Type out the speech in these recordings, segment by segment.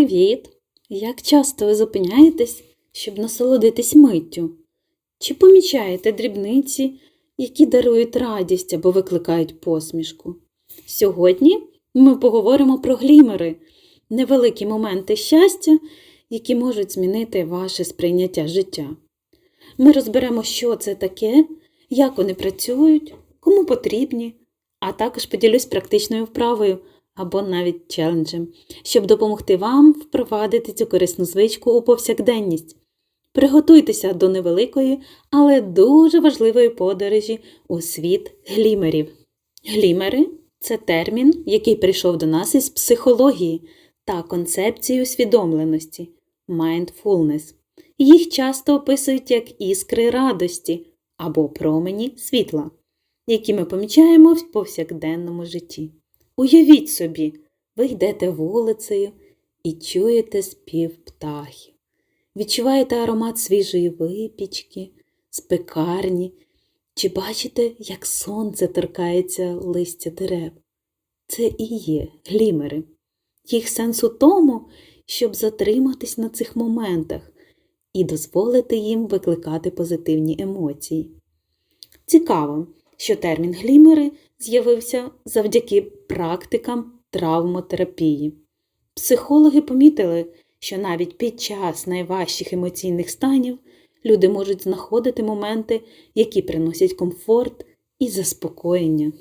Привіт! Як часто ви зупиняєтесь, щоб насолодитись миттю? Чи помічаєте дрібниці, які дарують радість або викликають посмішку? Сьогодні ми поговоримо про глімери, невеликі моменти щастя, які можуть змінити ваше сприйняття життя. Ми розберемо, що це таке, як вони працюють, кому потрібні, а також поділюсь практичною вправою або навіть челенджем, щоб допомогти вам впровадити цю корисну звичку у повсякденність. Приготуйтеся до невеликої, але дуже важливої подорожі у світ глімерів. Глімери це термін, який прийшов до нас із психології та концепції усвідомленості mindfulness. Їх часто описують як іскри радості або промені світла, які ми помічаємо в повсякденному житті. Уявіть собі, ви йдете вулицею і чуєте спів птахів. Відчуваєте аромат свіжої випічки, з пекарні, чи бачите, як сонце торкається листя дерев. Це і є глімери. Їх сенс у тому, щоб затриматись на цих моментах і дозволити їм викликати позитивні емоції. Цікаво, що термін глімери з'явився завдяки практикам травмотерапії. Психологи помітили, що навіть під час найважчих емоційних станів люди можуть знаходити моменти, які приносять комфорт і заспокоєння.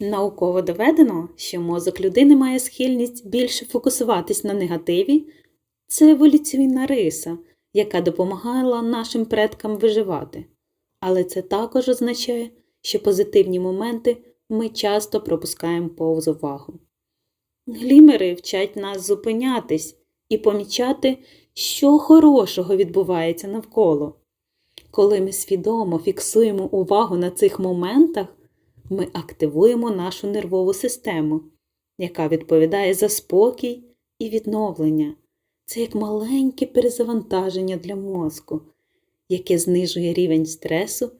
Науково доведено, що мозок людини має схильність більше фокусуватись на негативі, це еволюційна риса, яка допомагала нашим предкам виживати. Але це також означає, що позитивні моменти ми часто пропускаємо повз увагу. Глімери вчать нас зупинятись і помічати, що хорошого відбувається навколо. Коли ми свідомо фіксуємо увагу на цих моментах, ми активуємо нашу нервову систему, яка відповідає за спокій і відновлення. Це як маленьке перезавантаження для мозку, яке знижує рівень стресу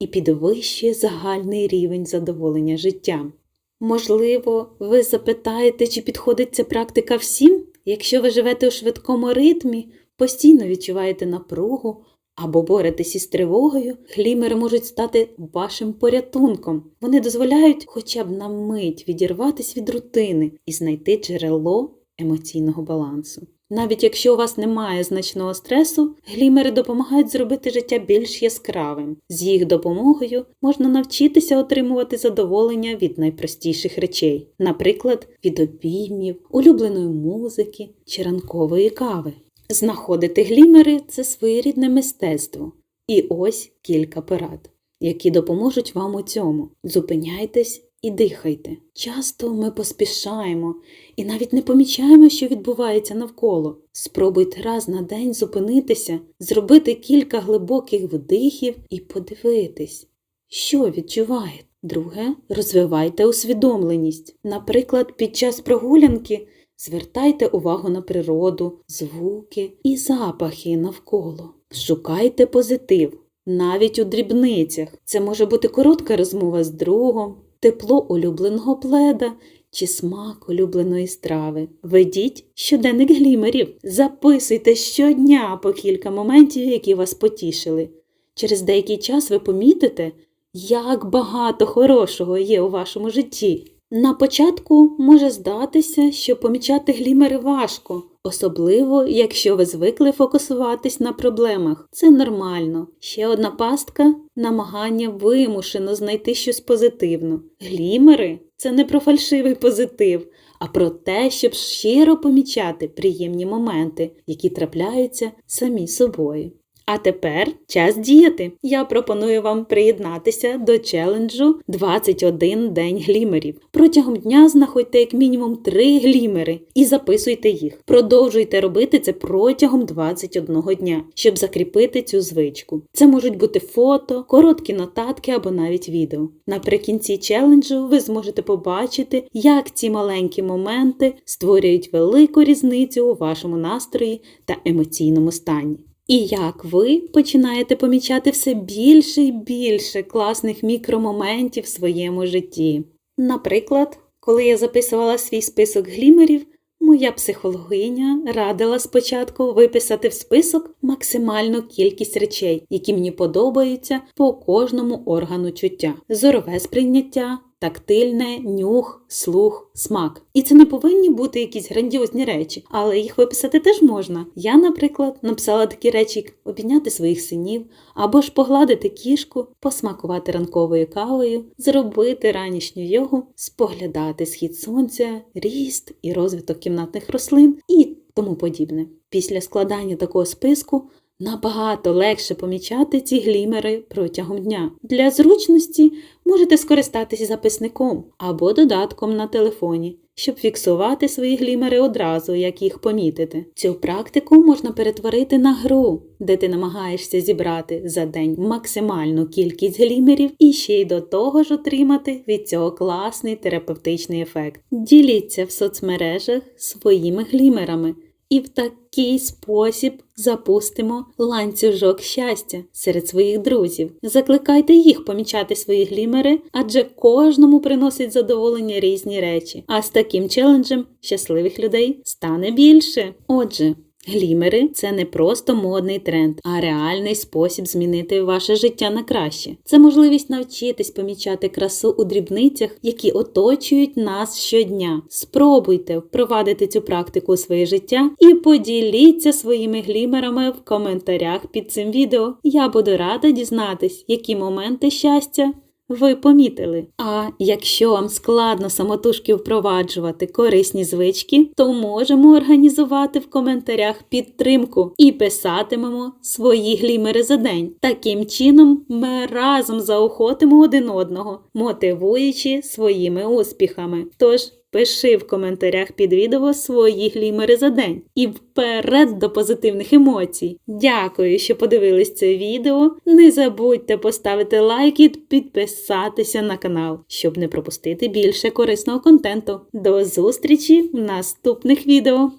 і підвищує загальний рівень задоволення життям. Можливо, ви запитаєте, чи підходить ця практика всім, якщо ви живете у швидкому ритмі, постійно відчуваєте напругу або боретесь із тривогою, глімери можуть стати вашим порятунком. Вони дозволяють хоча б на мить відірватися від рутини і знайти джерело емоційного балансу. Навіть якщо у вас немає значного стресу, глімери допомагають зробити життя більш яскравим. З їх допомогою можна навчитися отримувати задоволення від найпростіших речей, наприклад, від обіймів, улюбленої музики чи ранкової кави. Знаходити глімери це своєрідне мистецтво. І ось кілька порад, які допоможуть вам у цьому. Зупиняйтесь і дихайте. Часто ми поспішаємо і навіть не помічаємо, що відбувається навколо. Спробуйте раз на день зупинитися, зробити кілька глибоких вдихів і подивитись, що відчуваєте. Друге, розвивайте усвідомленість. Наприклад, під час прогулянки звертайте увагу на природу, звуки і запахи навколо. Шукайте позитив. Навіть у дрібницях це може бути коротка розмова з другом, тепло улюбленого пледа чи смак улюбленої страви. Ведіть щоденник глімерів, записуйте щодня по кілька моментів, які вас потішили. Через деякий час ви помітите, як багато хорошого є у вашому житті. На початку може здатися, що помічати глімери важко, особливо, якщо ви звикли фокусуватись на проблемах. Це нормально. Ще одна пастка намагання вимушено знайти щось позитивне. Глімери це не про фальшивий позитив, а про те, щоб щиро помічати приємні моменти, які трапляються самі собою. А тепер час діяти. Я пропоную вам приєднатися до челенджу 21 день глімерів. Протягом дня знаходьте як мінімум 3 глімери і записуйте їх. Продовжуйте робити це протягом 21 дня, щоб закріпити цю звичку. Це можуть бути фото, короткі нотатки або навіть відео. Наприкінці челенджу ви зможете побачити, як ці маленькі моменти створюють велику різницю у вашому настрої та емоційному стані. І як ви починаєте помічати все більше і більше класних мікромоментів в своєму житті. Наприклад, коли я записувала свій список глімерів, Моя психологиня радила спочатку виписати в список максимальну кількість речей, які мені подобаються по кожному органу чуття: зорове сприйняття, тактильне, нюх, слух, смак. І це не повинні бути якісь грандіозні речі, але їх виписати теж можна. Я, наприклад, написала такі речі, як обійняти своїх синів, або ж погладити кішку, посмакувати ранковою кавою, зробити ранішню йогу, споглядати схід сонця, ріст і розвиток кімнатних рослин і тому подібне. Після складання такого списку набагато легше помічати ці глімери протягом дня. Для зручності можете скористатися записником або додатком на телефоні. Щоб фіксувати свої глімери одразу, як їх помітити. Цю практику можна перетворити на гру, де ти намагаєшся зібрати за день максимальну кількість глімерів і ще й до того ж отримати від цього класний терапевтичний ефект. Діліться в соцмережах своїми глімерами. І в такий спосіб запустимо ланцюжок щастя серед своїх друзів. Закликайте їх помічати свої глімери, адже кожному приносить задоволення різні речі. А з таким челенджем щасливих людей стане більше. Отже. Глімери це не просто модний тренд, а реальний спосіб змінити ваше життя на краще. Це можливість навчитись помічати красу у дрібницях, які оточують нас щодня. Спробуйте впровадити цю практику у своє життя і поділіться своїми глімерами в коментарях під цим відео. Я буду рада дізнатись, які моменти щастя ви помітили. А якщо вам складно самотужки впроваджувати корисні звички, то можемо організувати в коментарях підтримку і писатимемо свої глімери за день. Таким чином, ми разом заохотимо один одного, мотивуючи своїми успіхами. Тож Пиши в коментарях під відео свої глімери за день і вперед до позитивних емоцій. Дякую, що подивились це відео. Не забудьте поставити лайк і підписатися на канал, щоб не пропустити більше корисного контенту. До зустрічі в наступних відео!